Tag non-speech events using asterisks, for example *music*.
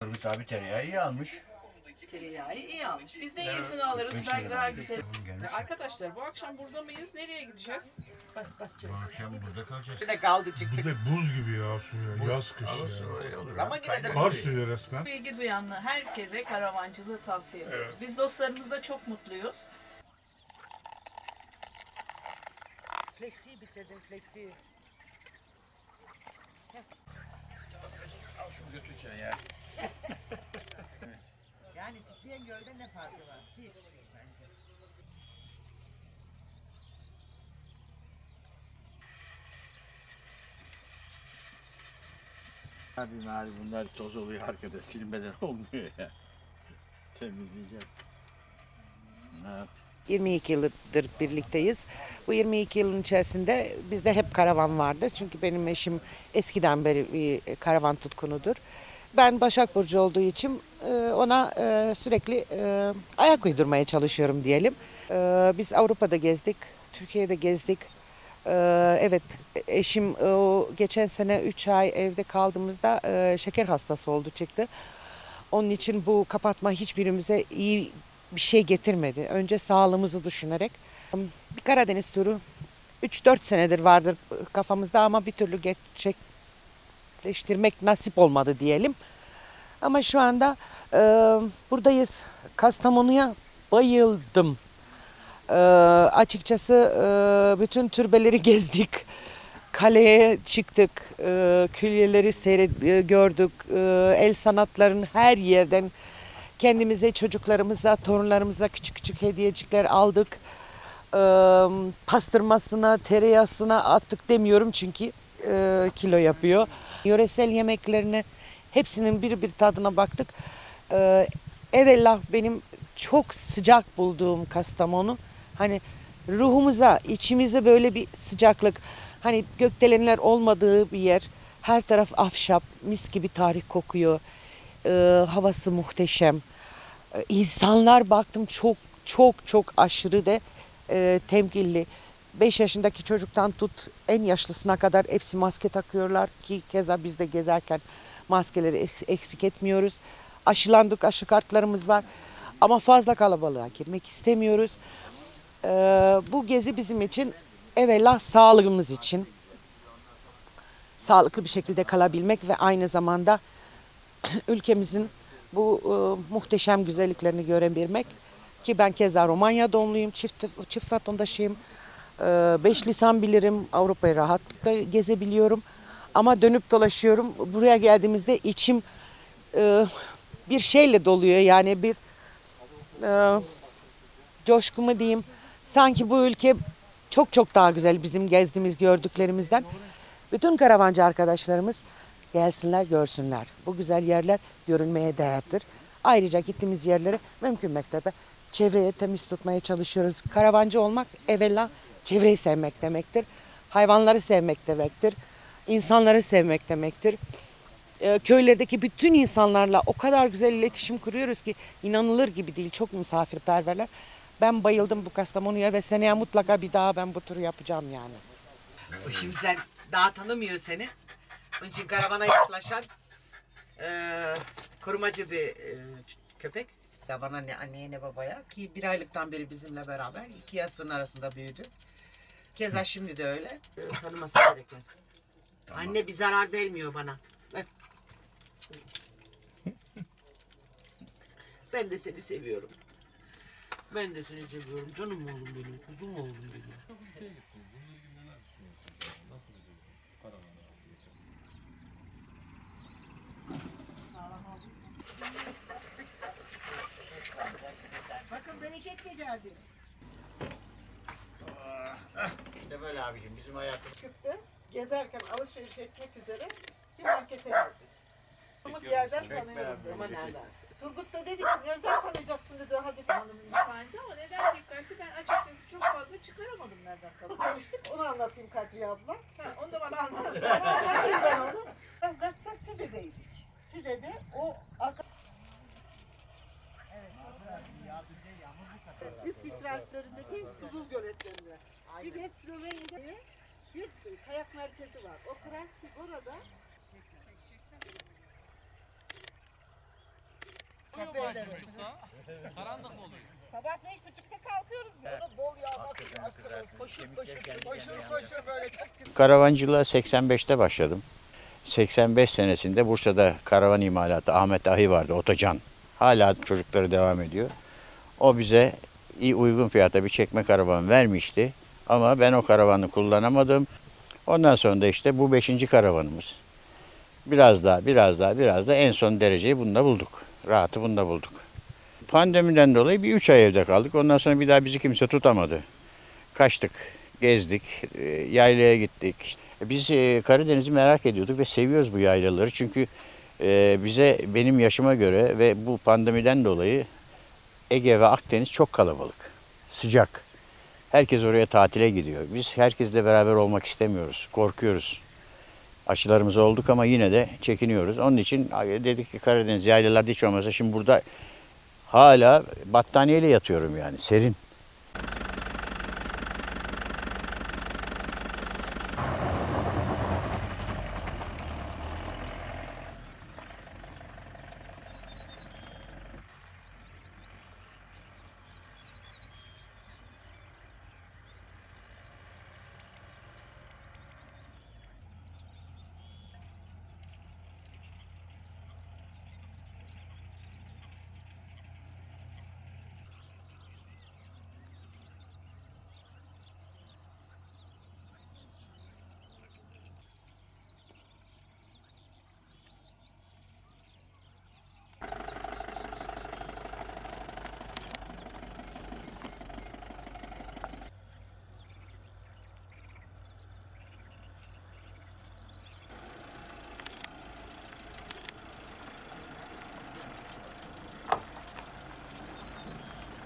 Turgut abi tereyağı iyi almış. Tereyağı iyi almış. Biz de iyisini alırız. Belki daha güzel. Arkadaşlar bu akşam burada mıyız? Nereye gideceğiz? Bas bas çabuk. Bu akşam burada kalacağız. Bir de kaldı Bu çıktık. da buz gibi ya su ya. Yaz kış ya. Ama yine de Kar suyu resmen. ilgi duyanlı herkese karavancılığı tavsiye ediyoruz. Biz dostlarımızla çok mutluyuz. Flexiyi bitirdim flexiyi. Al şunu götür içeri ya. Yani titreyen gölde ne farkı var? Hiç bence. Abi mali bunlar toz oluyor arkada silmeden olmuyor ya. Temizleyeceğiz. Ne yap? 22 yıldır birlikteyiz. Bu 22 yılın içerisinde bizde hep karavan vardır. Çünkü benim eşim eskiden beri bir karavan tutkunudur. Ben Başak Burcu olduğu için e, ona e, sürekli e, ayak uydurmaya çalışıyorum diyelim. E, Biz Avrupa'da gezdik, Türkiye'de gezdik. E, Evet, eşim e, geçen sene 3 ay evde kaldığımızda e, şeker hastası oldu çıktı. Onun için bu kapatma hiçbirimize iyi bir şey getirmedi. Önce sağlığımızı düşünerek. Bir Karadeniz turu 3-4 senedir vardır kafamızda ama bir türlü gerçekleştirmek nasip olmadı diyelim. Ama şu anda e, buradayız. Kastamonu'ya bayıldım. E, açıkçası e, bütün türbeleri *laughs* gezdik. Kaleye çıktık. E, külyeleri seyret, e, gördük. E, el sanatların her yerden kendimize, çocuklarımıza, torunlarımıza küçük küçük hediyecikler aldık. E, pastırmasına, tereyağısına attık demiyorum çünkü e, kilo yapıyor. Yöresel yemeklerine hepsinin bir bir tadına baktık. E, evelallah benim çok sıcak bulduğum Kastamonu. Hani ruhumuza, içimize böyle bir sıcaklık. Hani gökdelenler olmadığı bir yer. Her taraf ahşap, mis gibi tarih kokuyor. E, havası muhteşem. E, insanlar baktım çok çok çok aşırı de e, temkinli. 5 yaşındaki çocuktan tut en yaşlısına kadar hepsi maske takıyorlar ki keza biz de gezerken maskeleri eks- eksik etmiyoruz. Aşılandık, aşı kartlarımız var ama fazla kalabalığa girmek istemiyoruz. E, bu gezi bizim için evvela sağlığımız için sağlıklı bir şekilde kalabilmek ve aynı zamanda *coughs* ülkemizin bu e, muhteşem güzelliklerini görebilmek ki ben keza Romanya doğumluyum, çift, çift vatandaşıyım. E, beş lisan bilirim, Avrupa'yı rahatlıkla gezebiliyorum. Ama dönüp dolaşıyorum. Buraya geldiğimizde içim e, bir şeyle doluyor. Yani bir e, coşku mu diyeyim. Sanki bu ülke çok çok daha güzel bizim gezdiğimiz gördüklerimizden. Bütün karavancı arkadaşlarımız gelsinler görsünler. Bu güzel yerler görünmeye değerdir. Ayrıca gittiğimiz yerleri mümkün mertebe çevreye temiz tutmaya çalışıyoruz. Karavancı olmak evvela çevreyi sevmek demektir. Hayvanları sevmek demektir. İnsanları sevmek demektir. Ee, köylerdeki bütün insanlarla o kadar güzel iletişim kuruyoruz ki inanılır gibi değil. Çok misafirperverler. Ben bayıldım bu Kastamonu'ya ve seneye mutlaka bir daha ben bu turu yapacağım yani. Şimdi sen daha tanımıyor seni. Onun için karavana yaklaşan eee korumacı bir eee, köpek. Ya bana ne anneye ne babaya ki bir aylıktan beri bizimle beraber iki yastığın arasında büyüdü. Keza şimdi de öyle. Eee, tanıması gereken. Anne bir zarar vermiyor bana. Ver. Ben de seni seviyorum. Ben de seni seviyorum. Canım oğlum benim, kuzum oğlum benim. Bakın bereketle geldi. İşte böyle abicim bizim hayatımız. Çıktı. Gezerken alışveriş etmek üzere bir markete girdik. Ama bir yerden tanıyorum dedi. Ama nereden? Turgut da dedi ki nereden tanıyacaksın dedi. Hadi hanımın ifadesi ama neden dikkatli ben açıkçası çok fazla çıkaramadım nereden tanıdım. Tanıştık onu anlatayım Kadriye abla. Ha, onu da bana anlat. Sana anlatayım ben onu. Gatta Side'deydik. Side'de o beyleri. Karanlık mı oluyor? Sabah beş buçukta kalkıyoruz. Böyle bol yağmak atırız. Koşur koşur koşur koşur böyle. Karavancılığa 85'te başladım. 85 senesinde Bursa'da karavan imalatı Ahmet Ahi vardı, Otocan. Hala çocukları devam ediyor. O bize iyi uygun fiyata bir çekme karavan vermişti. Ama ben o karavanı kullanamadım. Ondan sonra da işte bu 5. karavanımız. Biraz daha, biraz daha, biraz daha en son dereceyi bunda bulduk. Rahatı bunda bulduk. Pandemiden dolayı bir 3 ay evde kaldık. Ondan sonra bir daha bizi kimse tutamadı. Kaçtık, gezdik, e, yaylaya gittik. Biz e, Karadeniz'i merak ediyorduk ve seviyoruz bu yaylaları. Çünkü e, bize benim yaşıma göre ve bu pandemiden dolayı Ege ve Akdeniz çok kalabalık, sıcak. Herkes oraya tatile gidiyor. Biz herkesle beraber olmak istemiyoruz, korkuyoruz. Aşılarımız olduk ama yine de çekiniyoruz. Onun için dedik ki Karadeniz yaylalarda hiç olmasa şimdi burada hala battaniyeyle yatıyorum yani serin.